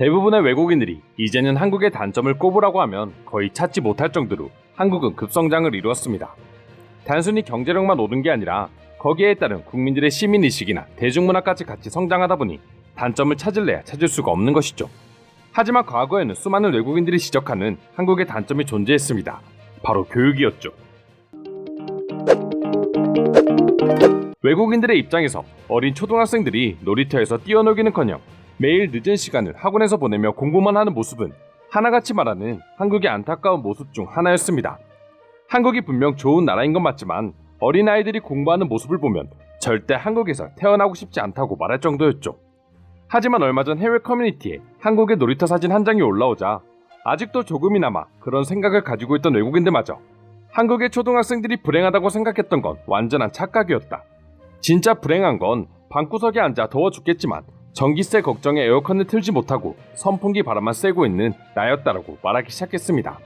대부분의 외국인들이 이제는 한국의 단점을 꼽으라고 하면 거의 찾지 못할 정도로 한국은 급성장을 이루었습니다. 단순히 경제력만 오른 게 아니라 거기에 따른 국민들의 시민의식이나 대중문화까지 같이 성장하다 보니 단점을 찾을래야 찾을 수가 없는 것이죠. 하지만 과거에는 수많은 외국인들이 지적하는 한국의 단점이 존재했습니다. 바로 교육이었죠. 외국인들의 입장에서 어린 초등학생들이 놀이터에서 뛰어놀기는커녕 매일 늦은 시간을 학원에서 보내며 공부만 하는 모습은 하나같이 말하는 한국의 안타까운 모습 중 하나였습니다. 한국이 분명 좋은 나라인 건 맞지만 어린아이들이 공부하는 모습을 보면 절대 한국에서 태어나고 싶지 않다고 말할 정도였죠. 하지만 얼마 전 해외 커뮤니티에 한국의 놀이터 사진 한 장이 올라오자 아직도 조금이나마 그런 생각을 가지고 있던 외국인들마저 한국의 초등학생들이 불행하다고 생각했던 건 완전한 착각이었다. 진짜 불행한 건 방구석에 앉아 더워 죽겠지만 전기세 걱정에 에어컨을 틀지 못하고 선풍기 바람만 쐬고 있는 나였다라고 말하기 시작했습니다.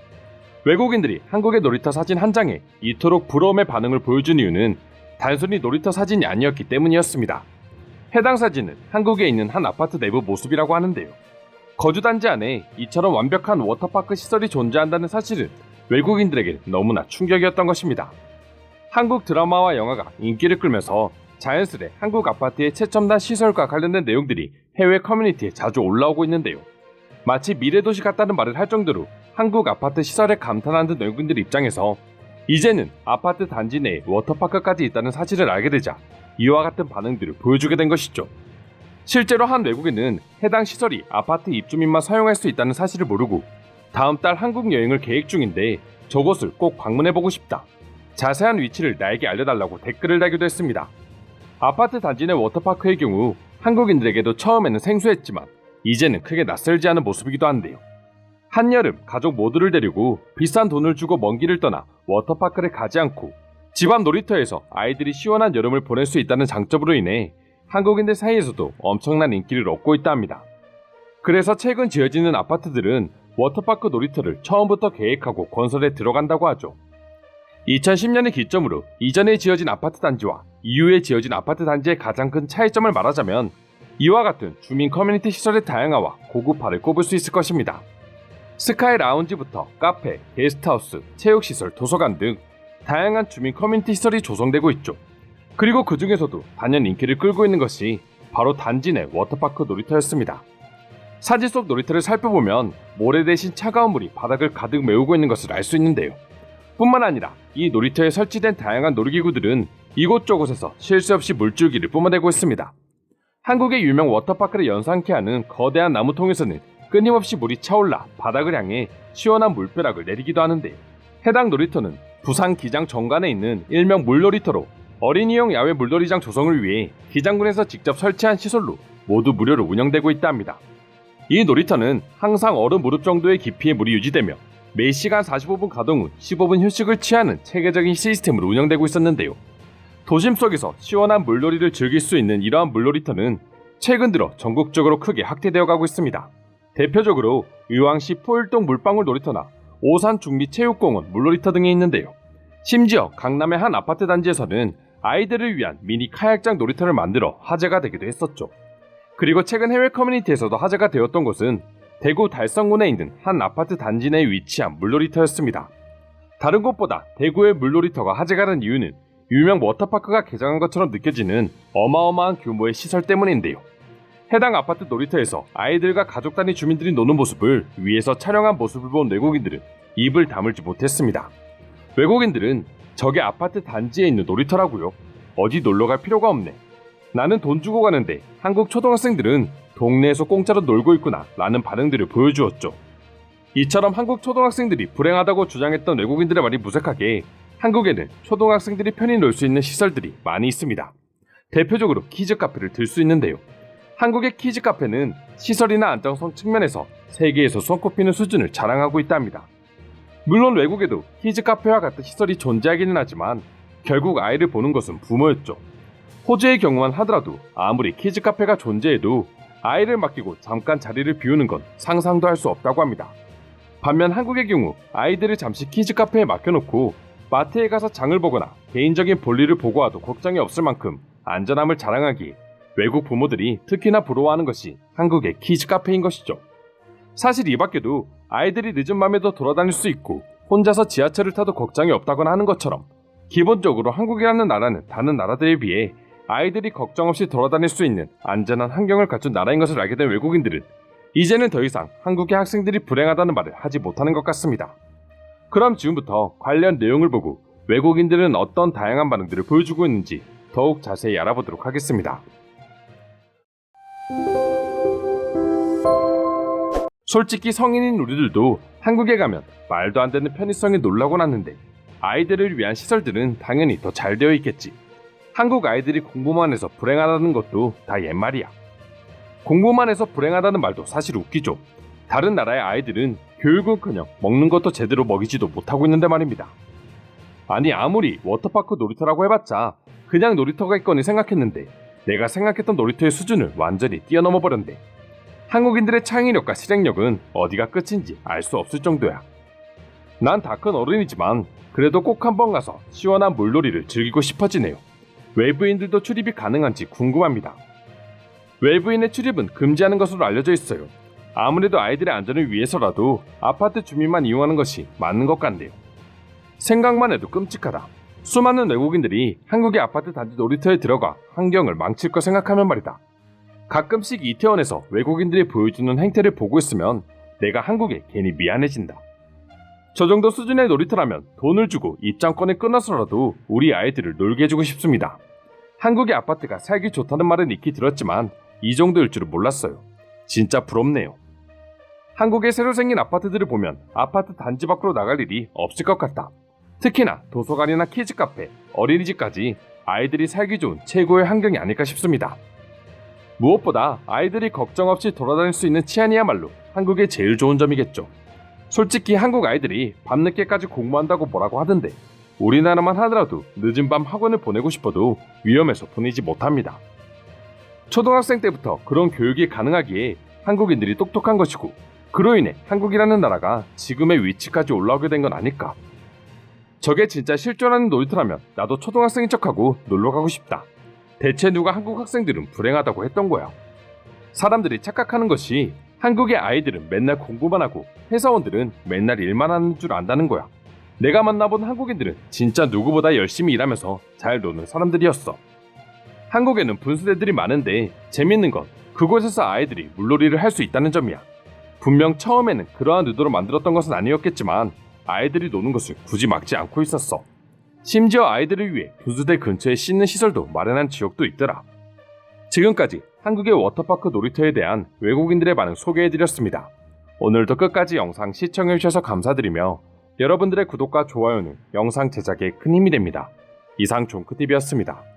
외국인들이 한국의 놀이터 사진 한 장에 이토록 부러움의 반응을 보여준 이유는 단순히 놀이터 사진이 아니었기 때문이었습니다. 해당 사진은 한국에 있는 한 아파트 내부 모습이라고 하는데요. 거주단지 안에 이처럼 완벽한 워터파크 시설이 존재한다는 사실은 외국인들에게 너무나 충격이었던 것입니다. 한국 드라마와 영화가 인기를 끌면서 자연스레 한국 아파트의 최첨단 시설과 관련된 내용들이 해외 커뮤니티에 자주 올라오고 있는데요. 마치 미래도시 같다는 말을 할 정도로 한국 아파트 시설에 감탄하는 외국인들 입장에서 이제는 아파트 단지 내에 워터파크까지 있다는 사실을 알게 되자 이와 같은 반응들을 보여주게 된 것이죠. 실제로 한 외국인은 해당 시설이 아파트 입주민만 사용할 수 있다는 사실을 모르고 다음 달 한국 여행을 계획 중인데 저곳을 꼭 방문해보고 싶다. 자세한 위치를 나에게 알려달라고 댓글을 달기도 했습니다. 아파트 단지 내 워터파크의 경우 한국인들에게도 처음에는 생소했지만 이제는 크게 낯설지 않은 모습이기도 한데요. 한여름 가족 모두를 데리고 비싼 돈을 주고 먼 길을 떠나 워터파크를 가지 않고 집 앞 놀이터에서 아이들이 시원한 여름을 보낼 수 있다는 장점으로 인해 한국인들 사이에서도 엄청난 인기를 얻고 있다 합니다. 그래서 최근 지어지는 아파트들은 워터파크 놀이터를 처음부터 계획하고 건설에 들어간다고 하죠. 2010년을 기점으로 이전에 지어진 아파트 단지와 이후에 지어진 아파트 단지의 가장 큰 차이점을 말하자면 이와 같은 주민 커뮤니티 시설의 다양화와 고급화를 꼽을 수 있을 것입니다. 스카이 라운지부터 카페, 게스트하우스, 체육시설, 도서관 등 다양한 주민 커뮤니티 시설이 조성되고 있죠. 그리고 그 중에서도 단연 인기를 끌고 있는 것이 바로 단지 내 워터파크 놀이터였습니다. 사진 속 놀이터를 살펴보면 모래 대신 차가운 물이 바닥을 가득 메우고 있는 것을 알 수 있는데요. 뿐만 아니라 이 놀이터에 설치된 다양한 놀이기구들은 이곳저곳에서 쉴새 없이 물줄기를 뿜어내고 있습니다. 한국의 유명 워터파크를 연상케 하는 거대한 나무통에서는 끊임없이 물이 차올라 바닥을 향해 시원한 물벼락을 내리기도 하는데 해당 놀이터는 부산 기장 정관에 있는 일명 물놀이터로 어린이용 야외 물놀이장 조성을 위해 기장군에서 직접 설치한 시설로 모두 무료로 운영되고 있다 합니다. 이 놀이터는 항상 얼음 무릎 정도의 깊이의 물이 유지되며 매 시간 45분 가동 후 15분 휴식을 취하는 체계적인 시스템으로 운영되고 있었는데요. 도심 속에서 시원한 물놀이를 즐길 수 있는 이러한 물놀이터는 최근 들어 전국적으로 크게 확대되어 가고 있습니다. 대표적으로 의왕시 포일동 물방울 놀이터나 오산 중리 체육공원 물놀이터 등이 있는데요. 심지어 강남의 한 아파트 단지에서는 아이들을 위한 미니 카약장 놀이터를 만들어 화제가 되기도 했었죠. 그리고 최근 해외 커뮤니티에서도 화제가 되었던 곳은 대구 달성군에 있는 한 아파트 단지 내에 위치한 물놀이터였습니다. 다른 곳보다 대구의 물놀이터가 화제가 된 이유는 유명 워터파크가 개장한 것처럼 느껴지는 어마어마한 규모의 시설 때문인데요. 해당 아파트 놀이터에서 아이들과 가족 단위 주민들이 노는 모습을 위에서 촬영한 모습을 본 외국인들은 입을 다물지 못했습니다. 외국인들은 저게 아파트 단지에 있는 놀이터라고요. 어디 놀러 갈 필요가 없네. 나는 돈 주고 가는데 한국 초등학생들은 동네에서 공짜로 놀고 있구나 라는 반응들을 보여주었죠. 이처럼 한국 초등학생들이 불행하다고 주장했던 외국인들의 말이 무색하게 한국에는 초등학생들이 편히 놀 수 있는 시설들이 많이 있습니다. 대표적으로 키즈 카페를 들 수 있는데요. 한국의 키즈 카페는 시설이나 안정성 측면에서 세계에서 손꼽히는 수준을 자랑하고 있답니다. 물론 외국에도 키즈 카페와 같은 시설이 존재하기는 하지만 결국 아이를 보는 것은 부모였죠. 호주의 경우만 하더라도 아무리 키즈 카페가 존재해도 아이를 맡기고 잠깐 자리를 비우는 건 상상도 할 수 없다고 합니다. 반면 한국의 경우 아이들을 잠시 키즈 카페에 맡겨놓고 마트에 가서 장을 보거나 개인적인 볼일을 보고 와도 걱정이 없을 만큼 안전함을 자랑하기 외국 부모들이 특히나 부러워하는 것이 한국의 키즈 카페인 것이죠. 사실 이 밖에도 아이들이 늦은 밤에도 돌아다닐 수 있고 혼자서 지하철을 타도 걱정이 없다거나 하는 것처럼 기본적으로 한국이라는 나라는 다른 나라들에 비해 아이들이 걱정 없이 돌아다닐 수 있는 안전한 환경을 갖춘 나라인 것을 알게 된 외국인들은 이제는 더 이상 한국의 학생들이 불행하다는 말을 하지 못하는 것 같습니다. 그럼 지금부터 관련 내용을 보고 외국인들은 어떤 다양한 반응들을 보여주고 있는지 더욱 자세히 알아보도록 하겠습니다. 솔직히 성인인 우리들도 한국에 가면 말도 안 되는 편의성에 놀라곤 하는데 아이들을 위한 시설들은 당연히 더 잘 되어 있겠지. 한국 아이들이 공부만 해서 불행하다는 것도 다 옛말이야. 공부만 해서 불행하다는 말도 사실 웃기죠. 다른 나라의 아이들은 교육은커녕 먹는 것도 제대로 먹이지도 못하고 있는데 말입니다. 아니 아무리 워터파크 놀이터라고 해봤자 그냥 놀이터가 있거니 생각했는데 내가 생각했던 놀이터의 수준을 완전히 뛰어넘어 버렸네. 한국인들의 창의력과 실행력은 어디가 끝인지 알 수 없을 정도야. 난 다 큰 어른이지만 그래도 꼭 한번 가서 시원한 물놀이를 즐기고 싶어지네요. 외부인들도 출입이 가능한지 궁금합니다. 외부인의 출입은 금지하는 것으로 알려져 있어요. 아무래도 아이들의 안전을 위해서라도 아파트 주민만 이용하는 것이 맞는 것 같네요. 생각만 해도 끔찍하다. 수많은 외국인들이 한국의 아파트 단지 놀이터에 들어가 환경을 망칠 거 생각하면 말이다. 가끔씩 이태원에서 외국인들이 보여주는 행태를 보고 있으면 내가 한국에 괜히 미안해진다. 저 정도 수준의 놀이터라면 돈을 주고 입장권을 끊어서라도 우리 아이들을 놀게 해주고 싶습니다. 한국의 아파트가 살기 좋다는 말은 익히 들었지만 이 정도일 줄은 몰랐어요. 진짜 부럽네요. 한국의 새로 생긴 아파트들을 보면 아파트 단지 밖으로 나갈 일이 없을 것 같다. 특히나 도서관이나 키즈 카페, 어린이집까지 아이들이 살기 좋은 최고의 환경이 아닐까 싶습니다. 무엇보다 아이들이 걱정 없이 돌아다닐 수 있는 치안이야말로 한국의 제일 좋은 점이겠죠. 솔직히 한국 아이들이 밤늦게까지 공부한다고 뭐라고 하던데 우리나라만 하더라도 늦은 밤 학원을 보내고 싶어도 위험해서 보내지 못합니다. 초등학생 때부터 그런 교육이 가능하기에 한국인들이 똑똑한 것이고 그로 인해 한국이라는 나라가 지금의 위치까지 올라오게 된 건 아닐까. 저게 진짜 실존하는 놀이터라면 나도 초등학생인 척하고 놀러 가고 싶다. 대체 누가 한국 학생들은 불행하다고 했던 거야. 사람들이 착각하는 것이 한국의 아이들은 맨날 공부만 하고 회사원들은 맨날 일만 하는 줄 안다는 거야. 내가 만나본 한국인들은 진짜 누구보다 열심히 일하면서 잘 노는 사람들이었어. 한국에는 분수대들이 많은데 재밌는 건 그곳에서 아이들이 물놀이를 할 수 있다는 점이야. 분명 처음에는 그러한 의도로 만들었던 것은 아니었겠지만 아이들이 노는 것을 굳이 막지 않고 있었어. 심지어 아이들을 위해 분수대 근처에 씻는 시설도 마련한 지역도 있더라. 지금까지 한국의 워터파크 놀이터에 대한 외국인들의 반응 소개해드렸습니다. 오늘도 끝까지 영상 시청해주셔서 감사드리며 여러분들의 구독과 좋아요는 영상 제작에 큰 힘이 됩니다. 이상 종크TV였습니다.